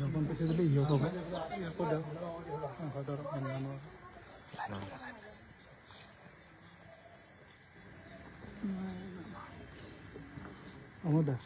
যখন পেছে দিলে ইয়ে পাব ইয়ে করে ঘর অন্যান্য আমার দা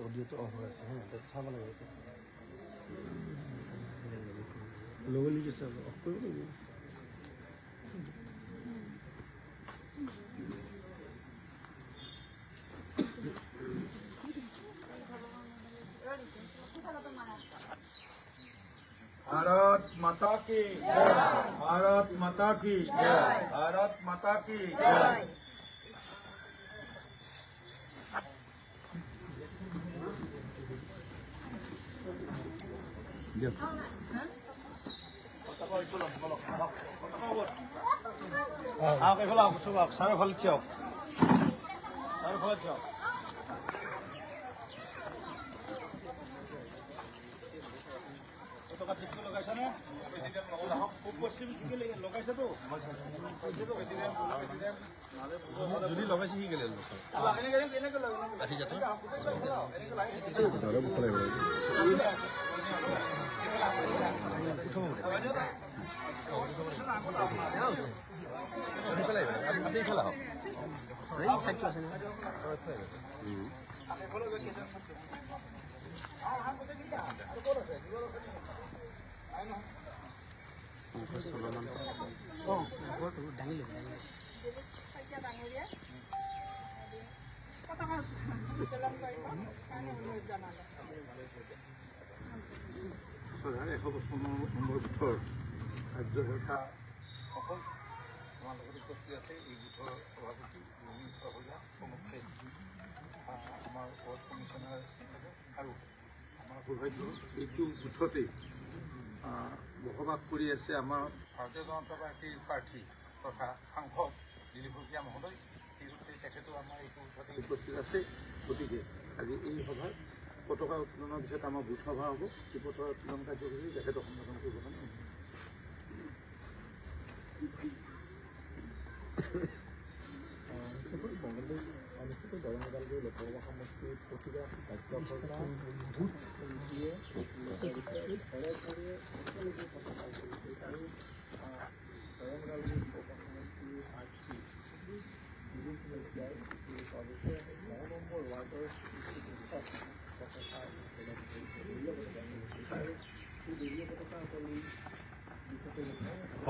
অডিঅ'টো অফ হৈ আছে হা তাত लोगों ने जैसा आपको भारत माता की भारत माता की भारत माता की जय টকা ঠিককৈ লগাইছানে পূব পশ্চিম ঠিকে লগাইছেতো যদি লগাইছে সি গেলে এনেকে লগাই দাঙিলোঁ কথা কৈছোঁ জানালে ভালেই এশ বছৰ নম্বৰ গোটৰ কাৰ্যকৰ্তা সকল আমাৰ লগত উপস্থিত আছে, এই গোটৰ সভাপতি ৰুমি চহৰীয়া আমাৰ ৱাৰ্ড কমিশ্যনাৰ আৰু আমাৰ সৌভাগ্য এইটো গোটতেই বসবাস কৰি আছে আমাৰ ভাৰতীয় জনতা পাৰ্টীৰ প্ৰাৰ্থী তথা সাংসদ দিলীপ শইকীয়া মহোদয় তেখেতো আমাৰ এইটো গোটতে উপস্থিত আছে। গতিকে আজি এই সভাত পতাকা উত্তোলনৰ পিছত আমাৰ বুথ সভা হ'ব। সেই পতাকা উত্তোলন কাৰ্যসূচী তেখেতক সম্বোধন কৰিব কাৰণে অনুষ্ঠিত গৰম ওদালগুৰি লোকসভা সমষ্টিৰ প্ৰতিটো কাৰ্যকৰ্তা ভোট দিয়ে ঘৰে ঘৰে নহয়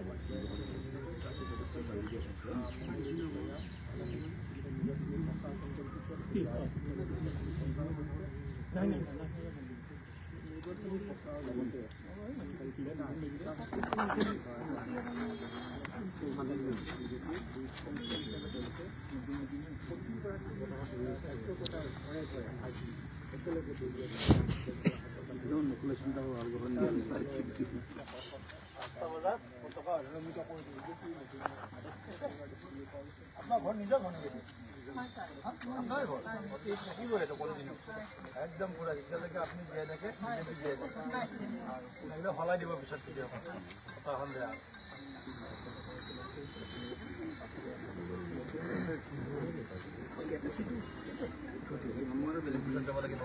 পাঁচটা বজাত পতাকা অধৰণিত কৰি দিব আপোনাৰ ঘৰ নিজৰ ঘৰ নেকি আপোনাৰ ঘৰ থাকিবই এইটো কলদিনো একদম পুৰা যেতিয়ালৈকে আপুনি জীয়াই থাকে বিজেপি জীয়াই থাকে লাগিলে সলাই দিব পিছত কেতিয়াবা পতাকাখন বেয়া পিছত যাব লাগিব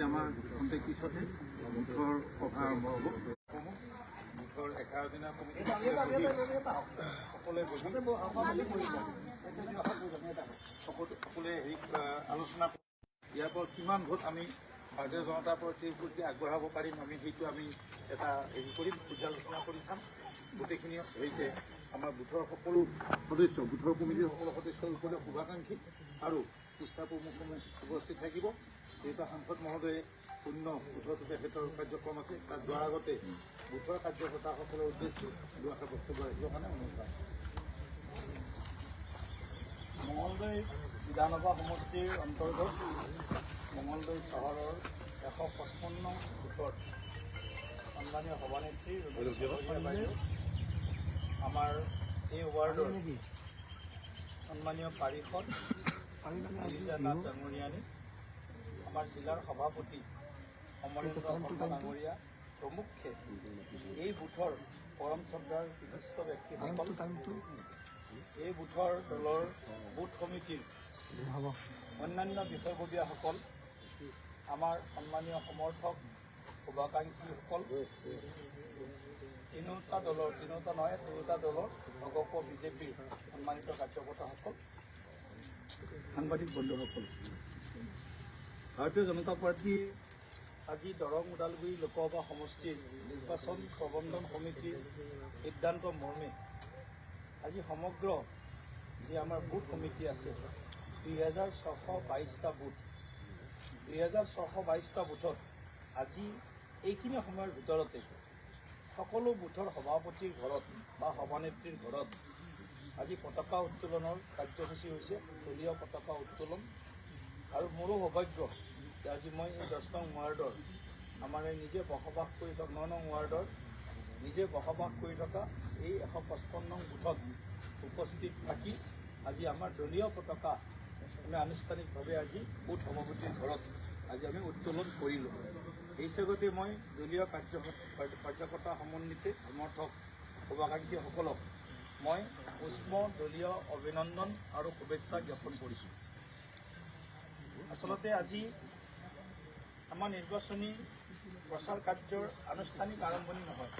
আমাৰ খন্তেক পিছতে বুথৰ সভা আৰম্ভ হ'ব সকলো- সকলোৱে হেৰি আলোচনা ইয়াৰ পৰা কিমান ভোট আমি ভাৰতীয় জনতা পাৰ্টীৰ প্ৰতি আগবঢ়াব পাৰিম? আমি সেইটো আমি এটা হেৰি কৰিম, পৰ্যালোচনা কৰি চাম। গোটেইখিনি হেৰিতে আমাৰ বুথৰ সকলো সদস্য, বুথৰ কমিটিৰ সকলো সদস্যৰ ওপৰত শুভাকাংক্ষী আৰু তিষ্টা প্ৰমুখ উপস্থিত থাকিব। যিহেতু সাংসদ মহোদয়ে শূন্য বুথত তেখেতৰ কাৰ্যক্ৰম আছে, তাত যোৱাৰ আগতে বুথৰ কাৰ্যকৰ্তাসকলৰ উদ্দেশ্যে দুআষাৰ বক্তব্য ৰাখিবৰ কাৰণে অনুৰোধ মঙলদৈ বিধানসভা সমষ্টিৰ অন্তৰ্গত মঙলদৈ চহৰৰ এশ পঁচপন্ন বুথৰ সন্মানীয় সভানেত্ৰী বাইদেউ আমাৰ এই ৱাৰ্ডৰ সন্মানীয় পাৰিষদ নাথ ডাঙৰীয়ানী আমাৰ জিলাৰ সভাপতি অমৰেন্দ্ৰ শৰ্মা ডাঙৰীয়া প্ৰমুখ্যে এই বুথৰ পৰম শ্ৰদ্ধাৰ বিশিষ্ট ব্যক্তিসকল এই বুথৰ দলৰ বুথ সমিতিৰ অন্যান্য বিষয়ববীয়াসকল আমাৰ সন্মানীয় সমৰ্থক শুভাকাংক্ষীসকল তিনিওটা দলৰ তিনিওটা নহয় তিনিওটা দলৰ অগপ বিজেপিৰ সন্মানিত কাৰ্যকৰ্তাসকল সাংবাদিক বন্ধুসকল। ভাৰতীয় জনতা পাৰ্টীৰ আজি দৰং ওদালগুৰি লোকসভা সমষ্টিৰ নিৰ্বাচন প্ৰবন্ধন সমিতিৰ সিদ্ধান্ত মৰ্মে আজি সমগ্ৰ যি আমাৰ বুথ সমিতি আছে দুই হেজাৰ ছশ বাইছটা বুথ। দুই হেজাৰ ছশ বাইছটা বুথত আজি এইখিনি সময়ৰ ভিতৰতে সকলো বুথৰ সভাপতিৰ ঘৰত বা সভানেত্ৰীৰ ঘৰত আজি পতাকা উত্তোলনৰ কাৰ্যসূচী হৈছে দলীয় পতাকা উত্তোলন। আৰু মোৰো সৌভাগ্য যে আজি মই এই দহ নং ৱাৰ্ডৰ আমাৰ নিজে বসবাস কৰি থকা ন নং ৱাৰ্ডৰ নিজে বসবাস কৰি থকা এই এশ পঁচপন্ন বুথত উপস্থিত থাকি আজি আমাৰ দলীয় পতাকা আমি আনুষ্ঠানিকভাৱে আজি বুথ সভাপতিৰ ঘৰত আজি আমি উত্তোলন কৰিলোঁ। এই চেগতে মই দলীয় কাৰ্য কাৰ্যকৰ্তা সমন্বিতে সমৰ্থক, শুভাকাংক্ষীসকলক মই উষ্ম দলীয় অভিনন্দন আৰু শুভেচ্ছা জ্ঞাপন কৰিছোঁ। আচলতে আজি আমাৰ নিৰ্বাচনী প্ৰচাৰ কাৰ্যৰ আনুষ্ঠানিক আৰম্ভণি নহয়।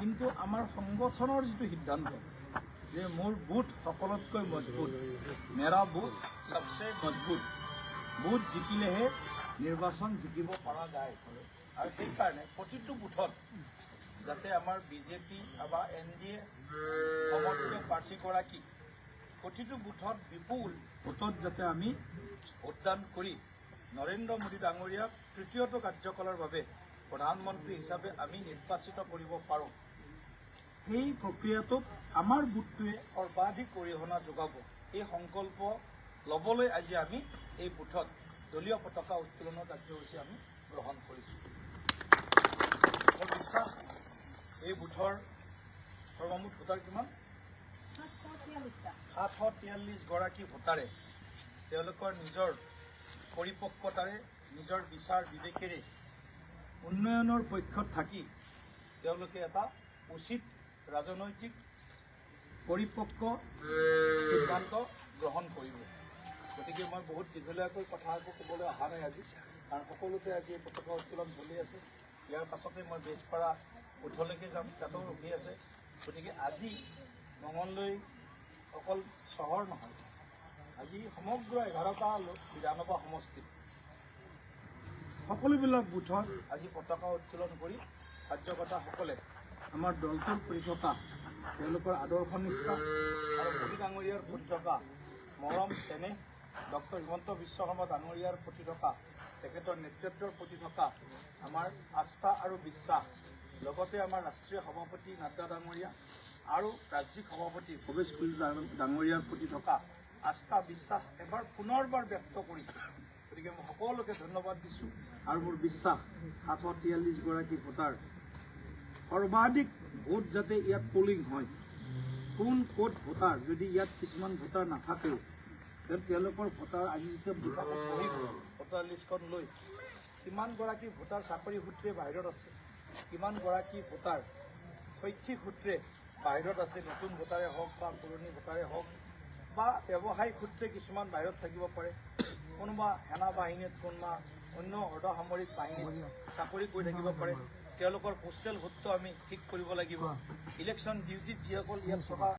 কিন্তু আমাৰ সংগঠনৰ যিটো সিদ্ধান্ত, যে মোৰ বুথ সকলোতকৈ মজবুত, মেৰা বুথ চবচে মজবুত বুথ জিকিলেহে নিৰ্বাচন জিকিব পৰা যায়। আৰু সেইকাৰণে প্ৰতিটো বুথত যাতে আমাৰ বিজেপি বা এন ডি এ সমৰ্থিত প্ৰাৰ্থীগৰাকী প্ৰতিটো বুথত বিপুল ভোটত যাতে আমি ভোটদান কৰি নৰেন্দ্ৰ মোদী ডাঙৰীয়াক তৃতীয়টো কাৰ্যকালৰ বাবে প্ৰধানমন্ত্ৰী হিচাপে আমি নিৰ্বাচিত কৰিব পাৰোঁ। সেই প্ৰক্ৰিয়াটোত আমাৰ বুথটোৱে সৰ্বাধিক অৰিহণা যোগাব। এই সংকল্প ল'বলৈ আজি আমি এই বুথত দলীয় পতাকা উত্তোলনৰ কাৰ্যসূচী আমি গ্ৰহণ কৰিছোঁ। বিশ্বাস, এই বুথৰ সৰ্বমুঠ ভোটাৰ কিমান? সাতশ তিয়াল্লিছ গৰাকী ভোটাৰে তেওঁলোকৰ নিজৰ পৰিপক্কতাৰে, নিজৰ বিচাৰ বিবেকেৰে উন্নয়নৰ পক্ষত থাকি তেওঁলোকে এটা উচিত ৰাজনৈতিক পৰিপক্ক সিদ্ধান্ত গ্ৰহণ কৰিব। গতিকে মই বহুত দীঘলীয়াকৈ কথা ক'বলৈ অহা নাই আজি কাৰণ সকলোতে আজি পতাকা উত্তোলন চলি আছে। ইয়াৰ পাছতে মই বেজপাৰা বুথলৈকে যাম তাতো ৰখি আছে। গতিকে আজি মঙলদৈ অকল চহৰ নহয় আজি সমগ্ৰ এঘাৰটা বিধানসভা সমষ্টিত সকলোবিলাক বুথত আজি পতাকা উত্তোলন কৰি কাৰ্যকৰ্তাসকলে আমাৰ দলটোৰ থকা তেওঁলোকৰ আদৰ্শ নিষ্ঠা আৰু মোদী ডাঙৰীয়াৰ প্ৰতি থকা মৰম চেনেহ ডক্টৰ হিমন্ত বিশ্ব শৰ্মা ডাঙৰীয়াৰ প্ৰতি থকা তেখেতৰ নেতৃত্বৰ প্ৰতি থকা আমাৰ আস্থা আৰু বিশ্বাস লগতে আমাৰ ৰাষ্ট্ৰীয় সভাপতি নাড্ডা ডাঙৰীয়া আৰু ৰাজ্যিক সভাপতি ভৱেশ কলিতা ডাঙৰীয়াৰ প্ৰতি থকা আস্থা বিশ্বাস এবাৰ পুনৰবাৰ ব্যক্ত কৰিছে। গতিকে মই সকলোকে ধন্যবাদ দিছোঁ আৰু মোৰ বিশ্বাস সাতশ তিয়াল্লিছগৰাকী ভোটাৰ সৰ্বাধিক ভোট যাতে ইয়াত পলিং হয়, কোন ক'ত ভোটাৰ, যদি ইয়াত কিছুমান ভোটাৰ নাথাকেও তেওঁলোকৰ ভোটাৰ আজি যেতিয়া বুথাখন বহিব ভোটাৰ লিষ্টখন লৈ কিমানগৰাকী ভোটাৰ চাকৰি সূত্ৰে বাহিৰত আছে কিমানগৰাকী ভোটাৰ শৈক্ষিক সূত্ৰে বাহিৰত আছে, নতুন ভোটাৰে হওক বা পুৰণি ভোটাৰে হওক, বা ব্যৱসায়িক সূত্ৰে কিছুমান বাহিৰত থাকিব পাৰে, কোনোবা সেনা বাহিনীত, কোনোবা অন্য অৰ্ধসামৰিক বাহিনীত চাকৰি কৰি থাকিব পাৰে তেওঁলোকৰ পোষ্টেল ভোটটো আমি ঠিক কৰিব লাগিব। ইলেকশ্যন ডিউটিত যিসকল ইয়াত থকা